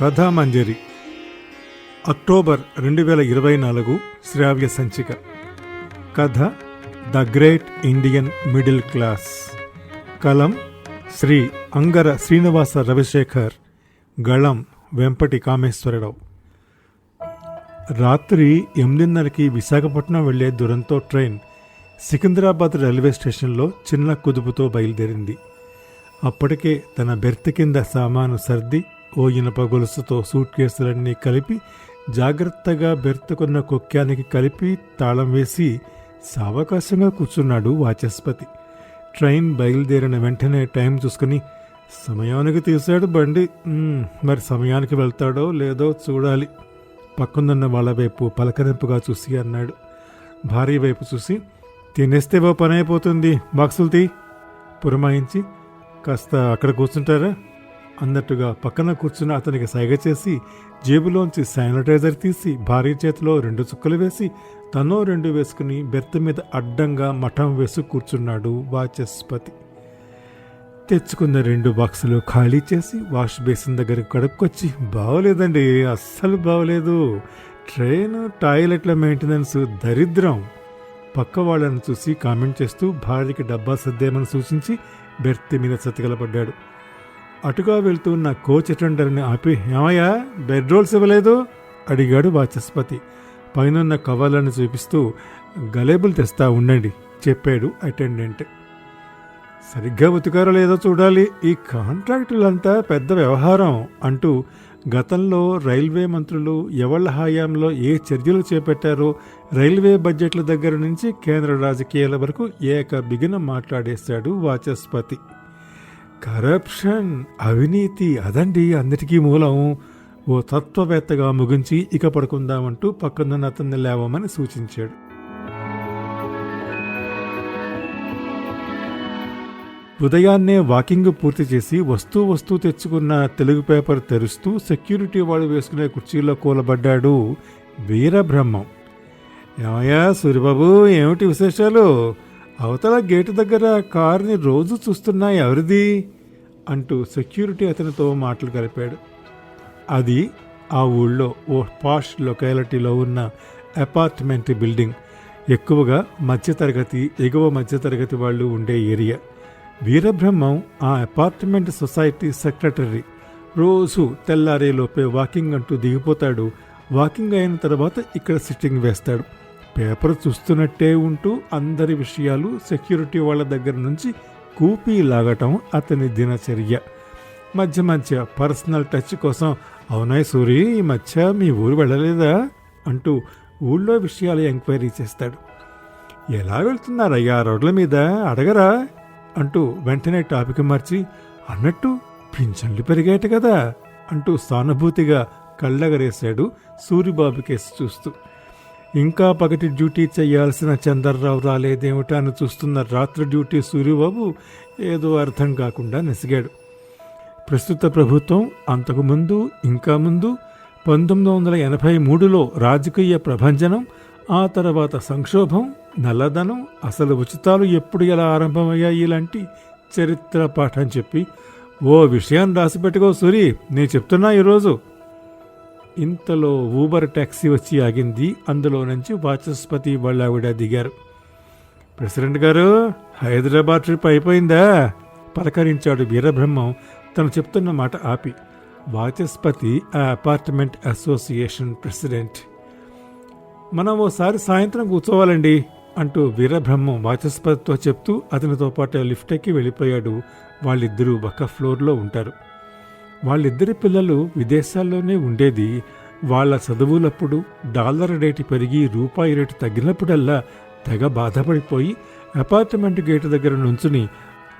కథామంజరి. October రెండు వేల ఇరవై నాలుగు శ్రావ్య సంచిక. కథ the great Indian middle class. కలం శ్రీ అంగర శ్రీనివాస రవిశేఖర్ గళం వెంపటి కామేశ్వరరావు. రాత్రి ఎనిమిదిన్నరకి విశాఖపట్నం వెళ్ళే దురంతో ట్రైన్ సికింద్రాబాద్ రైల్వే స్టేషన్లో చిన్న కుదుపుతో బయలుదేరింది. అప్పటికే తన బెర్త్ కింద సామాను సర్ది ఓ ఇనప గొలుసుతో సూట్ కేసులన్నీ కలిపి జాగ్రత్తగా బెర్తుకున్న కుక్యానికి కలిపి తాళం వేసి సావకాశంగా కూర్చున్నాడు వాచస్పతి. ట్రైన్ బయలుదేరిన వెంటనే టైం చూసుకుని సమయానికి తీశాడు బండి. మరి సమయానికి వెళ్తాడో లేదో చూడాలి. పక్కనున్న వాళ్ళ వైపు పలకరింపుగా చూసి అన్నాడు. భార్య వైపు చూసి తినేస్తే ఓ పని అయిపోతుంది. బాక్సులు తీ. పురమాయించి కాస్త అక్కడ కూర్చుంటారా? అన్నట్టుగా పక్కన కూర్చున్న అతనికి సైగ చేసి జేబులోంచి శానిటైజర్ తీసి భార్య చేతిలో రెండు చుక్కలు వేసి తనో రెండు వేసుకుని బెర్త్ మీద అడ్డంగా మఠం వేసి కూర్చున్నాడు వాచస్పతి. తెచ్చుకున్న రెండు బాక్సులు ఖాళీ చేసి వాష్ బేసిన్ దగ్గరికి కడుక్కొచ్చి బాగోలేదండి అస్సలు బాగోలేదు ట్రైన్ టాయిలెట్ల మెయింటెనెన్స్ దరిద్రం. పక్క వాళ్ళని చూసి కామెంట్ చేస్తూ భార్యకి డబ్బా సర్దేమని సూచించి బెర్త్ మీద చతికలపడ్డాడు అటుగా వెళ్తున్న కోచ్ అటెండర్ని ఆపి ఏమయ్యా బెడ్ రోల్స్ ఇవ్వలేదు? అడిగాడు వాచస్పతి. పైనున్న కవర్లను చూపిస్తూ గలేబుల్ తెస్తా ఉండండి చెప్పాడు అటెండెంట్. సరిగ్గా ఉతికారో లేదో చూడాలి. ఈ కాంట్రాక్టులంతా పెద్ద వ్యవహారం అంటూ గతంలో రైల్వే మంత్రులు ఎవళ్ళ హయాంలో ఏ చర్యలు చేపట్టారో రైల్వే బడ్జెట్ల దగ్గర నుంచి కేంద్ర రాజకీయాల వరకు ఏక బిగిన మాట్లాడేశాడు వాచస్పతి. కరప్షన్ అవినీతి అదండి అన్నిటికీ మూలం. ఓ తత్వవేత్తగా ముగించి ఇక పడుకుందామంటూ పక్కనున్న అతన్ని లేవమని సూచించాడు. ఉదయాన్నే వాకింగ్ పూర్తి చేసి వస్తూ వస్తూ తెచ్చుకున్న తెలుగు పేపర్ తెరుస్తూ సెక్యూరిటీ వాడు వేసుకునే కుర్చీలో కూలబడ్డాడు వీరబ్రహ్మం. ఏమయ్యా సూరిబాబు ఏమిటి విశేషాలు? అవతల గేటు దగ్గర కారుని రోజు చూస్తున్నా ఎవరిది? అంటూ సెక్యూరిటీ అతనితో మాటలు కలిపాడు. అది ఆ ఊళ్ళో ఓ పాష్ లొకాలిటీలో ఉన్న అపార్ట్మెంట్ బిల్డింగ్. ఎక్కువగా మధ్యతరగతి ఎగువ మధ్యతరగతి వాళ్ళు ఉండే ఏరియా. వీరబ్రహ్మం ఆ అపార్ట్మెంట్ సొసైటీ సెక్రటరీ. రోజు తెల్లారేలోపే వాకింగ్ అంటూ దిగిపోతాడు. వాకింగ్ అయిన తర్వాత ఇక్కడ సిట్టింగ్ వేస్తాడు. పేపర్ చూస్తున్నట్టే ఉంటూ అందరి విషయాలు సెక్యూరిటీ వాళ్ళ దగ్గర నుంచి కూపీ లాగటం అతని దినచర్య. మధ్య మధ్య పర్సనల్ టచ్ కోసం అవునాయ్ సూరి ఈ మధ్య మీ ఊరు వెళ్ళలేదా? అంటూ ఊళ్ళో విషయాలు ఎంక్వైరీ చేస్తాడు. ఎలా వెళ్తున్నారయ్యా రోడ్ల మీద? అడగరా? అంటూ వెంటనే టాపిక్ మార్చి అన్నట్టు పింఛన్లు పెరిగాయట కదా? అంటూ సానుభూతిగా కళ్ళగరేశాడు సూరిబాబు కేసు చూస్తూ. ఇంకా పగటి డ్యూటీ చేయాల్సిన చందర్రావు రాలేదేమిటా అని చూస్తున్న రాత్రి డ్యూటీ సూర్యబాబు ఏదో అర్థం కాకుండా నెసిగాడు. ప్రస్తుత ప్రభుత్వం అంతకుముందు ఇంకా ముందు పంతొమ్మిది వందల ఎనభై మూడులో రాజకీయ ప్రభంజనం ఆ తర్వాత సంక్షోభం నల్లధనం అసలు ఉచితాలు ఎప్పుడు ఎలా ఆరంభమయ్యాయి ఇలాంటి చరిత్ర పాఠం చెప్పి ఓ విషయాన్ని రాసిపెట్టుకో సూరి నేను చెప్తున్నా ఈరోజు. ఇంతలో ఊబర్ ట్యాక్సీ వచ్చి ఆగింది. అందులో నుంచి వాచస్పతి వాళ్ళ ఆవిడ దిగారు. ప్రెసిడెంట్ గారు హైదరాబాద్ ట్రిప్ అయిపోయిందా? పలకరించాడు వీరబ్రహ్మం. తను చెప్తున్న మాట ఆపి. వాచస్పతి ఆ అపార్ట్మెంట్ అసోసియేషన్ ప్రెసిడెంట్. మనం ఓసారి సాయంత్రం కూర్చోవాలండి అంటూ వీరబ్రహ్మం వాచస్పతితో చెప్తూ అతనితో పాటు లిఫ్ట్ ఎక్కి వెళ్ళిపోయాడు. వాళ్ళిద్దరూ ఒక ఫ్లోర్లో ఉంటారు. వాళ్ళిద్దరి పిల్లలు విదేశాల్లోనే ఉండేది. వాళ్ళ చదువులప్పుడు డాలర్ రేటు పెరిగి రూపాయి రేటు తగ్గినప్పుడల్లా తెగ బాధపడిపోయి అపార్ట్మెంట్ గేటు దగ్గర నుంచుని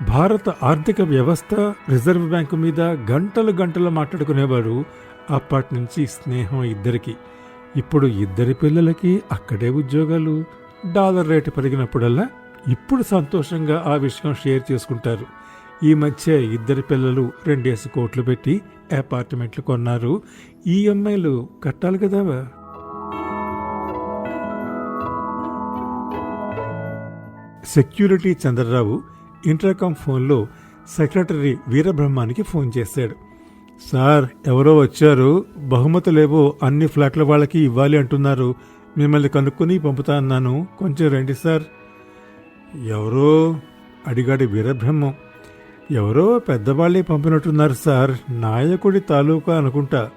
భారత ఆర్థిక వ్యవస్థ రిజర్వ్ బ్యాంకు మీద గంటలు గంటలు మాట్లాడుకునేవారు అప్పటి నుంచి స్నేహం ఇద్దరికి. ఇప్పుడు ఇద్దరి పిల్లలకి అక్కడే ఉద్యోగాలు. డాలర్ రేటు పెరిగినప్పుడల్లా ఇప్పుడు సంతోషంగా ఆ విషయం షేర్ చేసుకుంటారు. ఈ మధ్య ఇద్దరి పిల్లలు రెండేసి కోట్లు పెట్టి అపార్ట్మెంట్లు కొన్నారు. ఈఎంఐలు కట్టాలి కదా సెక్యూరిటీ చంద్రరావు ఇంటర్కామ్ ఫోన్లో సెక్రటరీ వీరబ్రహ్మానికి ఫోన్ చేశాడు. సార్ ఎవరో వచ్చారు. బహుమతులేవో అన్ని ఫ్లాట్ల వాళ్ళకి ఇవ్వాలి అంటున్నారు. మిమ్మల్ని కనుక్కొని పంపుతా అన్నాను. కొంచెం రండి సార్. ఎవరో? అడిగాడు వీరబ్రహ్మం. ఎవరో పెద్దవాళ్ళే పంపినట్టున్నారు సార్. నాయకుడి తాలూకా అనుకుంటా.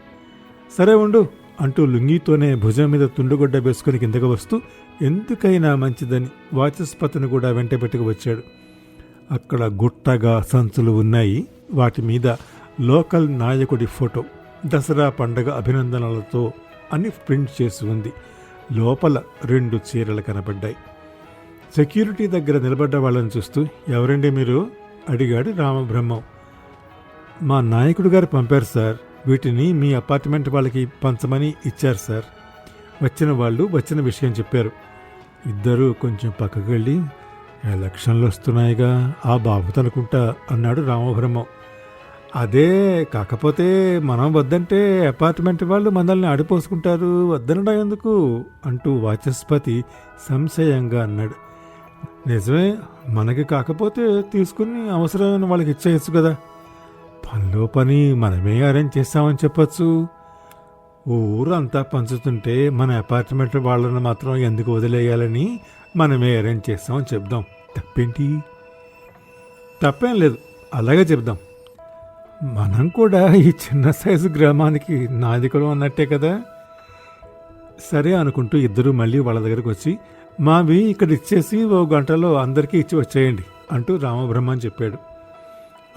సరే ఉండు అంటూ లుంగితోనే భుజం మీద తుండుగొడ్డ వేసుకుని కిందకు వస్తూ ఎందుకైనా మంచిదని వాచస్పతిని కూడా వెంట పెట్టుకు వచ్చాడు. అక్కడ గుట్టగా సంచులు ఉన్నాయి. వాటి మీద లోకల్ నాయకుడి ఫోటో దసరా పండగ అభినందనలతో అని ప్రింట్ చేసి ఉంది. లోపల రెండు చీరలు కనబడ్డాయి. సెక్యూరిటీ దగ్గర నిలబడ్డ వాళ్ళని చూస్తూ ఎవరండి మీరు? అడిగాడు రామబ్రహ్మం. మా నాయకుడు గారు పంపారు సార్. వీటిని మీ అపార్ట్మెంట్ వాళ్ళకి పంచమని ఇచ్చారు సార్. వచ్చిన వాళ్ళు వచ్చిన విషయం చెప్పారు. ఇద్దరు కొంచెం పక్కకు వెళ్ళి ఎలక్షన్లు వస్తున్నాయిగా ఆ బాబుతో అనుకుంటా అన్నాడు రామబ్రహ్మం. అదే కాకపోతే మనం వద్దంటే అపార్ట్మెంట్ వాళ్ళు మనల్ని ఆడిపోసుకుంటారు వద్దనడా ఎందుకు? అంటూ వాచస్పతి సంశయంగా అన్నాడు. నిజమే మనకి కాకపోతే తీసుకుని అవసరమైన వాళ్ళకి ఇచ్చేయచ్చు కదా. పనిలో పని మనమే అరేంజ్ చేస్తామని చెప్పచ్చు. ఊరంతా పంచుతుంటే మన అపార్ట్మెంట్ వాళ్ళని మాత్రం ఎందుకు వదిలేయాలని మనమే అరేంజ్ చేస్తామని చెప్దాం. తప్పేంటి? తప్పేం లేదు అలాగే చెప్దాం. మనం కూడా ఈ చిన్న సైజు గ్రామానికి నాదికుడు అన్నట్టే కదా. సరే అనుకుంటూ ఇద్దరు మళ్ళీ వాళ్ళ దగ్గరకు వచ్చి మావి ఇక్కడ ఇచ్చేసి ఓ గంటలో అందరికీ ఇచ్చి వచ్చేయండి అంటూ రామబ్రహ్మం చెప్పాడు.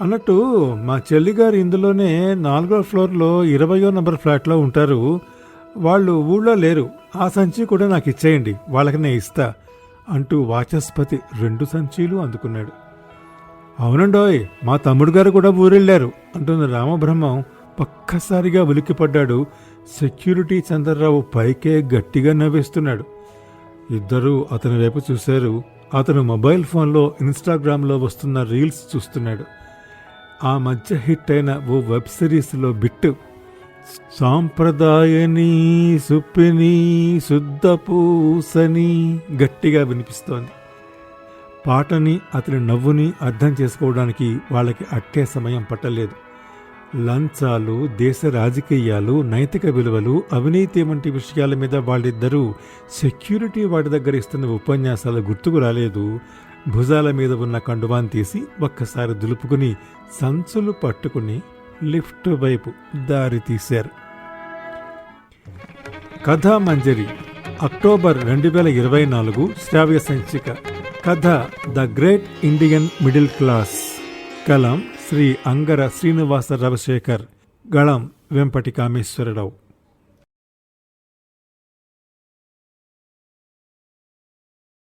అన్నట్టు మా చెల్లిగారు ఇందులోనే నాలుగో ఫ్లోర్లో ఇరవయో నంబర్ ఫ్లాట్లో ఉంటారు. వాళ్ళు ఊళ్ళో లేరు. ఆ సంచి కూడా నాకు ఇచ్చేయండి. వాళ్ళకి నేను ఇస్తా అంటూ వాచస్పతి రెండు సంచీలు అందుకున్నాడు. అవునండోయ్ మా తమ్ముడు గారు కూడా ఊరెళ్ళారు అంటున్న రామబ్రహ్మం పక్కసారిగా ఉలిక్కిపడ్డాడు. సెక్యూరిటీ చంద్రరావు పైకే గట్టిగా నవ్వేస్తున్నాడు. ఇద్దరూ అతని వైపు చూశారు. అతను మొబైల్ ఫోన్లో ఇన్స్టాగ్రామ్లో వస్తున్న రీల్స్ చూస్తున్నాడు. ఆ మధ్య హిట్ అయిన ఓ వెబ్ సిరీస్లో బిట్టు సాంప్రదాయని సుప్పిని శుద్ధ పూసని గట్టిగా వినిపిస్తోంది. పాటని అతని నవ్వుని అర్థం చేసుకోవడానికి వాళ్ళకి అట్టే సమయం పట్టలేదు. లంచాలు దేశ రాజకీయాలు నైతిక విలువలు అవినీతి వంటి విషయాల మీద వాళ్ళిద్దరూ సెక్యూరిటీ వాటి దగ్గర ఇస్తున్న ఉపన్యాసాలు గుర్తుకు రాలేదు. భుజాల మీద ఉన్న కండువాన్ తీసి ఒక్కసారి దులుపుకుని సంచులు పట్టుకుని లిఫ్ట్ వైపు దారి తీశారు. కథామంజరి అక్టోబర్ రెండు వేల ఇరవై నాలుగు శ్రావ్య సంచిక. కథ the great Indian middle class. కలం శ్రీ అంగర శ్రీనివాస రవిశేఖర్ గళం వెంపటి కామేశ్వరరావు.